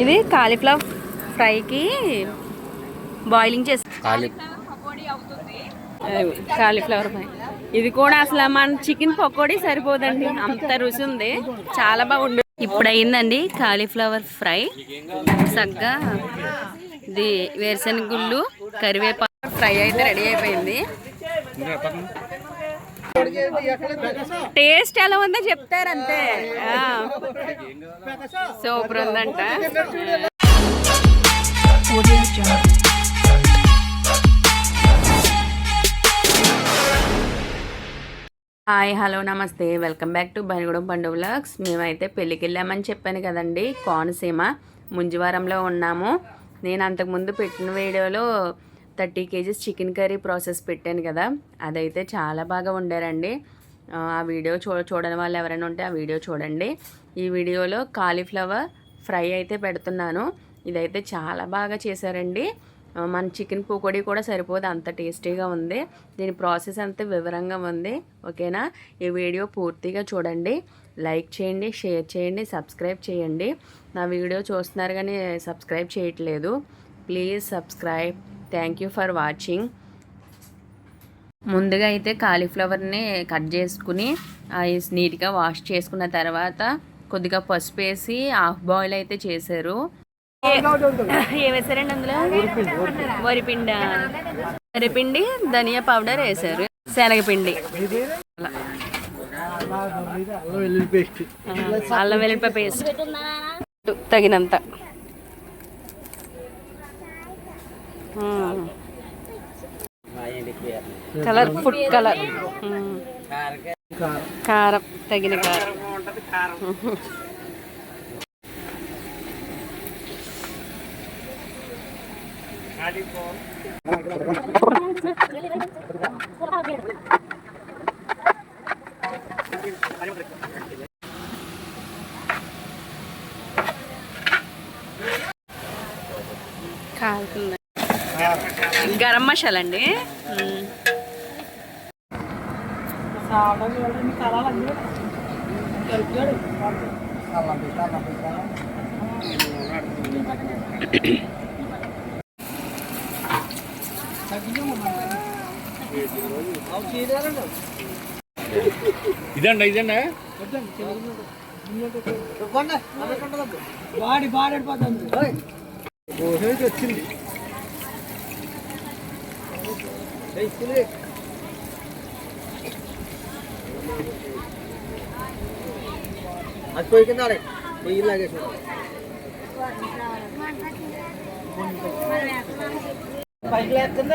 ఇది కాలీఫ్లవర్ ఫ్రైకి బాయిలింగ్ చేసి కాలీఫ్లవర్ ఫ్రై. ఇది కూడా అసలు మన చికెన్ పకోడీ సరిపోదండి. అంత రుచి ఉంది. చాలా బాగుంది ఇప్పుడు అయిందండి కాలీఫ్లవర్ ఫ్రై. చక్కగా ఇది వేరుశనగ గుళ్ళు కరివేపాకు ఫ్రై అయితే రెడీ అయిపోయింది. టేస్ట్ ఎలా ఉందో చెప్తారంతే. సూపర్ ఉందంట. హాయ్ హలో నమస్తే. Welcome back to Banigudem Pandu vlogs. మేమైతే పెళ్ళికి వెళ్ళామని చెప్పాను కదండి కోనసీమ. ముంజివారంలో ఉన్నాము. నేను అంతకుముందు పెట్టిన వీడియోలో thirty kgs chicken curry process పెట్టాను కదా అదైతే చాలా బాగా వండారండి. ఆ వీడియో చూ చూడని వాళ్ళు ఎవరైనా ఉంటే ఆ వీడియో చూడండి. ఈ వీడియోలో కాలీఫ్లవర్ ఫ్రై అయితే పెడుతున్నాను. ఇదైతే చాలా బాగా చేశారండి. మన చికెన్ పకోడీ కూడా సరిపోదు అంత టేస్టీగా ఉంది. దీని ప్రాసెస్ అంత వివరంగా ఉంది ఓకేనా? ఈ వీడియో పూర్తిగా చూడండి. లైక్ చేయండి షేర్ చేయండి సబ్స్క్రైబ్ చేయండి. నా వీడియో చూస్తున్నారు కానీ సబ్స్క్రైబ్ చేయట్లేదు. Please subscribe. Thank you for watching ముందుగా అయితే కాలీఫ్లవర్ని కట్ చేసుకుని నీట్గా వాష్ చేసుకున్న తర్వాత కొద్దిగా పసుపు వేసి హాఫ్ బాయిల్ అయితే చేశారు. ఏం వేసారండి అందులో? వరిపిండి? వరిపిండి ధనియా పౌడర్ వేసారు. శనగపిండి. అల్లం వెల్లుల్లిపాయ పేస్ట్. తగినంత. Colour food colour. కారం. తగిన కారం. కాలుతుంది. గరం మసాలా అండి. ఇదండి ఇదండి బాడీ బాడీ వచ్చింది అది పోయి కింద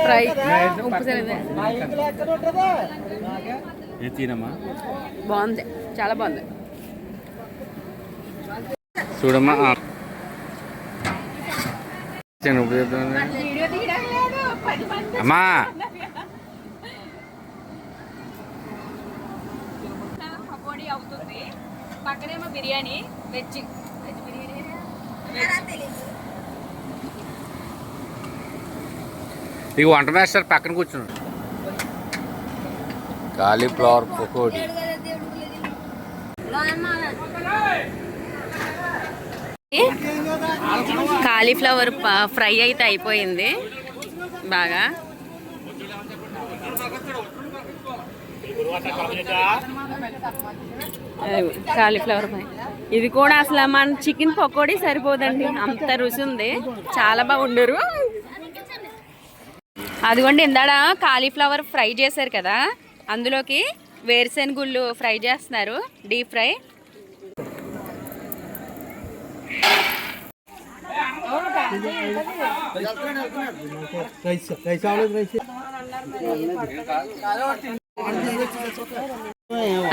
ఫ్రై బాగుంది. చాలా బాగుంది. చూడమ్మా. అమ్మా పకోడీ అవుతుంది పక్కనేమో బిర్యానీ వెజ్. వెజ్ బిర్యానీ ఇక వంట మాస్టర్ పక్కన కూర్చున్నాడు. కాలీఫ్లవర్ పకోడీ. కాలీఫ్లవర్ ఫ్రై అయితే అయిపోయింది. బాగా. కాలీఫ్లవర్ పై. ఇది కూడా అసలు మన చికెన్ పకోడీ సరిపోదండి. అంత రుచి ఉంది. చాలా బాగుండరు. అదిగోండి ఇందాడ కాలీఫ్లవర్ ఫ్రై చేశారు కదా. అందులోకి వేరుశెనగుళ్ళు ఫ్రై చేస్తున్నారు. Deep fry. రైస్ రైస్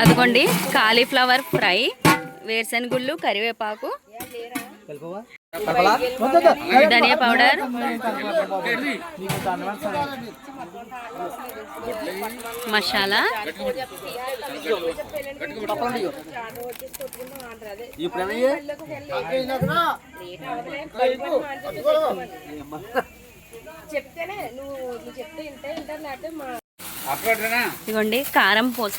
అదిగోండి కాలీఫ్లవర్ ఫ్రై వేరుశనగుళ్ళు కరివేపాకు. ధనియా పౌడర్. మసాలా. ఇదిగోండి కారం పూస.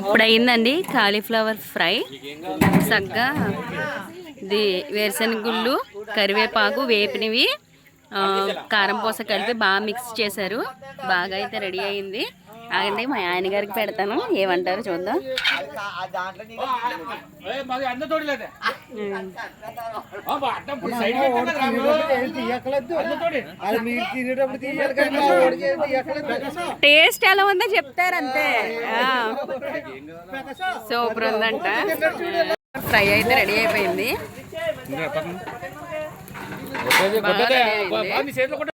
ఇప్పుడు అయిందండి కాలీఫ్లవర్ ఫ్రై. చక్కగా ఇది వేరుశనగ గుళ్ళు కరివేపాకు వేపినవి కారం పూస కలిపి బాగా మిక్స్ చేశారు. బాగా అయితే రెడీ అయింది. ఆగండి మా ఆయన గారికి పెడతాను. ఏమంటారు చూద్దాం. టేస్ట్ ఎలా ఉందో చెప్తారంతే. సూపర్ ఉందంట. ఫ్రై అయితే రెడీ అయిపోయింది.